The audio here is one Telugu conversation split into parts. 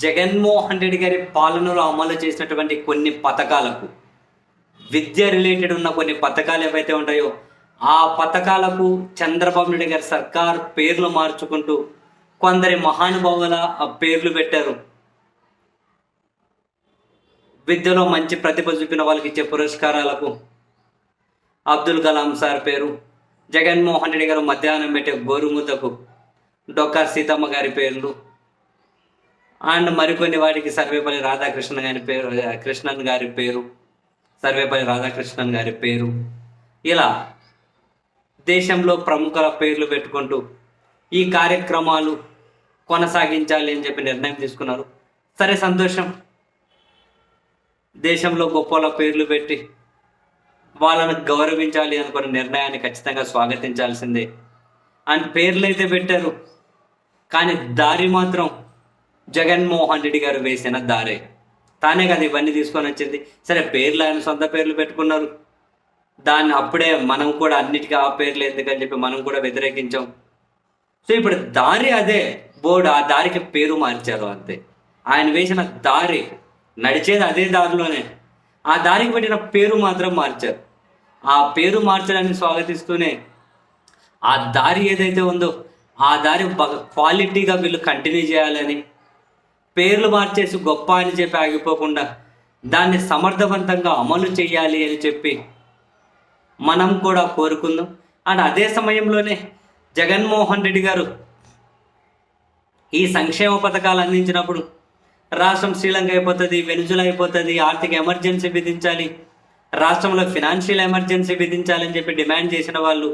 జగన్మోహన్ రెడ్డి గారి పాలనలో అమలు చేసినటువంటి కొన్ని పథకాలకు విద్య రిలేటెడ్ ఉన్న కొన్ని పథకాలు ఏవైతే ఉంటాయో ఆ పథకాలకు చంద్రబాబు నాయుడు గారి సర్కార్ పేర్లు మార్చుకుంటూ కొందరి మహానుభావుల పేర్లు పెట్టారు. విద్యలో మంచి ప్రతిభ చూపిన వాళ్ళకి ఇచ్చే పురస్కారాలకు అబ్దుల్ కలాం సార్ పేరు జగన్మోహన్ రెడ్డి గారు మధ్యాహ్నం పెట్టే గోరుముద్దకు డొక్కా సీతమ్మ గారి పేర్లు అండ్ మరికొన్ని వాటికి సర్వేపల్లి రాధాకృష్ణ గారి పేరు కృష్ణన్ గారి పేరు సర్వేపల్లి రాధాకృష్ణన్ గారి పేరు. ఇలా దేశంలో ప్రముఖుల పేర్లు పెట్టుకుంటూ ఈ కార్యక్రమాలు కొనసాగించాలి అని చెప్పి నిర్ణయం తీసుకున్నారు. సరే సంతోషం. దేశంలో గొప్పల పేర్లు పెట్టి వాళ్ళను గౌరవించాలి అనుకున్న నిర్ణయాన్ని ఖచ్చితంగా స్వాగతించాల్సిందే. అండ్ పేర్లు అయితే పెట్టారు. కానీ దారి మాత్రం జగన్మోహన్ రెడ్డి గారు వేసిన దారే. తానే కదా ఇవన్నీ తీసుకొని వచ్చింది. సరే పేర్లు ఆయన సొంత పేర్లు పెట్టుకున్నారు. దాన్ని అప్పుడే మనం కూడా అన్నిటికీ ఆ పేర్లు ఎందుకని చెప్పి మనం కూడా వ్యతిరేకించాం. సో ఇప్పుడు దారి అదే. బోర్డు ఆ దారికి పేరు మార్చారు అంతే. ఆయన వేసిన దారి నడిచేది అదే దారిలోనే. ఆ దారికి పెట్టిన పేరు మాత్రం మార్చారు. ఆ పేరు మార్చడాన్ని స్వాగతిస్తూనే ఆ దారి ఏదైతే ఉందో ఆ దారి క్వాలిటీగా వీళ్ళు కంటిన్యూ చేయాలని పేర్లు మార్చేసి గొప్ప అని చెప్పి ఆగిపోకుండా దాన్ని సమర్థవంతంగా అమలు చేయాలి అని చెప్పి మనం కూడా కోరుకుందాం. అండ్ అదే సమయంలోనే జగన్మోహన్ రెడ్డి గారు ఈ సంక్షేమ పథకాలు అందించినప్పుడు రాష్ట్రం శ్రీలంక అయిపోతుంది వెనుజులా అయిపోతుంది ఆర్థిక ఎమర్జెన్సీ విధించాలి రాష్ట్రంలో ఫినాన్షియల్ ఎమర్జెన్సీ విధించాలని చెప్పి డిమాండ్ చేసిన వాళ్ళు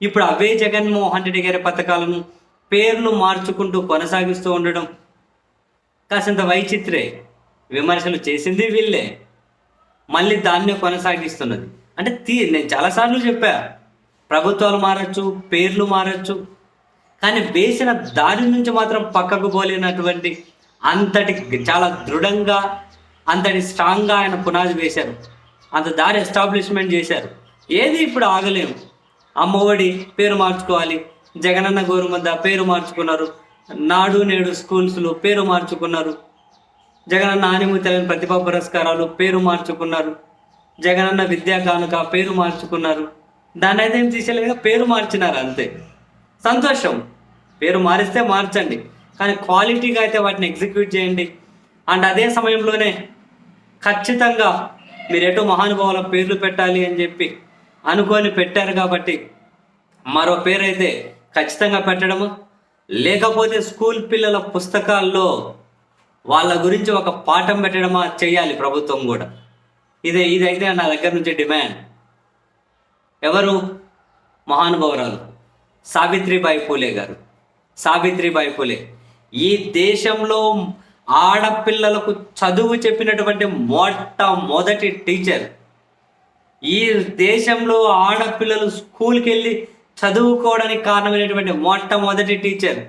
ఇప్పుడు అవే జగన్మోహన్ రెడ్డి గారి పథకాలను పేర్లు మార్చుకుంటూ కొనసాగిస్తూ ఉండడం కాసింత వైచిత్రే. విమర్శలు చేసింది వీళ్ళే. మళ్ళీ దాన్నే కొనసాగిస్తున్నది. అంటే తీ నేను చాలాసార్లు చెప్పా. ప్రభుత్వాలు మారచ్చు పేర్లు మారచ్చు. కానీ వేసిన దారి నుంచి మాత్రం పక్కకు పోలేనటువంటి అంతటి చాలా దృఢంగా అంతటి స్ట్రాంగ్గా ఆయన పునాది వేశారు. అంత దారి ఎస్టాబ్లిష్మెంట్ చేశారు. ఏది ఇప్పుడు ఆగలేము. అమ్మఒడి పేరు మార్చుకోవాలి. జగనన్న గోరుమద్ద పేరు మార్చుకున్నారు. నాడు నేడు స్కూల్స్లో పేరు మార్చుకున్నారు. జగనన్న ఆనిముత్యాలని ప్రతిభా పురస్కారాలు పేరు మార్చుకున్నారు. జగనన్న విద్యా కానుక పేరు మార్చుకున్నారు. దాన్ని అయితే ఏం తీసేయలేదు పేరు మార్చినారు అంతే. సంతోషం. పేరు మారిస్తే మార్చండి. కానీ క్వాలిటీగా అయితే వాటిని ఎగ్జిక్యూట్ చేయండి. అండ్ అదే సమయంలోనే ఖచ్చితంగా మీరు ఎటు మహానుభావుల పేర్లు పెట్టాలి అని చెప్పి అనుకొని పెట్టారు కాబట్టి మరో పేరైతే ఖచ్చితంగా పెట్టడము. లేకపోతే స్కూల్ పిల్లల పుస్తకాల్లో వాళ్ళ గురించి ఒక పాఠం పెట్టడమా చేయాలి ప్రభుత్వం కూడా. ఇదే ఇదైతే నా దగ్గర నుంచి డిమాండ్. ఎవరు? మహానుభావురాలు సావిత్రిబాయి పూలే గారు. సావిత్రిబాయి పూలే ఈ దేశంలో ఆడపిల్లలకు చదువు చెప్పినటువంటి మొట్టమొదటి టీచర్. ఈ దేశంలో ఆడపిల్లలు స్కూల్కి వెళ్ళి చదువుకోవడానికి కారణమైనటువంటి మొట్టమొదటి టీచర్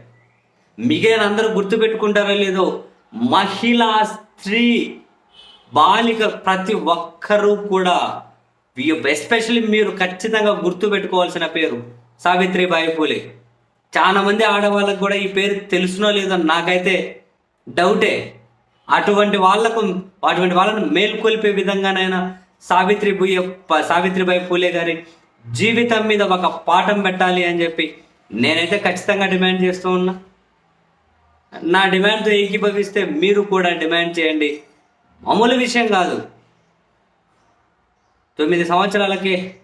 మిగిలిన అందరూ గుర్తుపెట్టుకుంటారో లేదో మహిళా స్త్రీ బాలిక ప్రతి ఒక్కరూ కూడా ఎస్పెషల్లీ మీరు ఖచ్చితంగా గుర్తుపెట్టుకోవాల్సిన పేరు సావిత్రిబాయి పూలే. చాలా మంది ఆడవాళ్ళకు కూడా ఈ పేరు తెలుసునో లేదో నాకైతే డౌటే అటువంటి వాళ్ళకు అటువంటి వాళ్ళను మేల్కొల్పే విధంగానైనా సావిత్రి బుయ్య సావిత్రిబాయి పూలే గారి జీవితం మీద ఒక పాఠం పెట్టాలి అని చెప్పి నేనైతే ఖచ్చితంగా డిమాండ్ చేస్తూ ఉన్నా. నా డిమాండ్తో ఏకీభవిస్తే మీరు కూడా డిమాండ్ చేయండి. మామూలు విషయం కాదు. తొమ్మిది సంవత్సరాలకి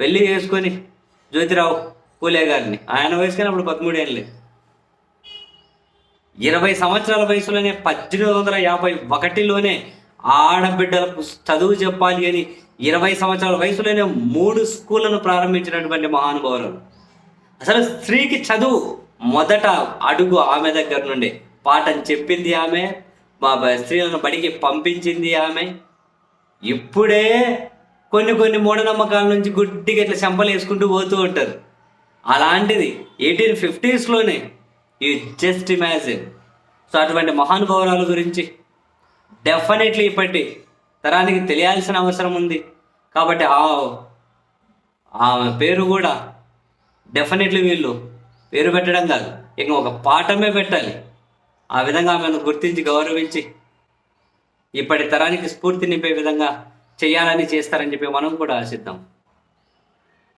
పెళ్ళి చేసుకొని జ్యోతిరావు పూలే గారిని. ఆయన వయసుకైనా అప్పుడు పదమూడు ఏళ్ళే. ఇరవై సంవత్సరాల వయసులోనే పద్దెనిమిది వందల యాభై ఒకటిలోనే ఆడబిడ్డలకు చదువు చెప్పాలి అని ఇరవై సంవత్సరాల వయసులోనే మూడు స్కూళ్ళను ప్రారంభించినటువంటి మహానుభావులు. అసలు స్త్రీకి చదువు మొదట అడుగు ఆమె దగ్గర నుండి. పాఠం చెప్పింది ఆమె మా బ- స్త్రీలను బడికి పంపించింది ఆమె. ఇప్పుడే కొన్ని కొన్ని మూఢనమ్మకాల నుంచి గుడ్డిగా ఇట్లా చెంపలు వేసుకుంటూ పోతూ ఉంటారు. అలాంటిది ఎయిటీన్ ఫిఫ్టీస్లోనే ఈ జస్ట్ ఇమాజిన్. సో అటువంటి మహానుభావురాల గురించి డెఫినెట్లీ ఇప్పటి తరానికి తెలియాల్సిన అవసరం ఉంది. కాబట్టి ఆ ఆమె పేరు కూడా డెఫినెట్లీ వీళ్ళు పేరు పెట్టడం కాదు. ఇక ఒక పాఠమే పెట్టాలి. ఆ విధంగా ఆమెను గుర్తించి గౌరవించి ఇప్పటి తరానికి స్ఫూర్తి నింపే విధంగా చేయాలని చేస్తారని చెప్పి మనం కూడా ఆశిద్దాం.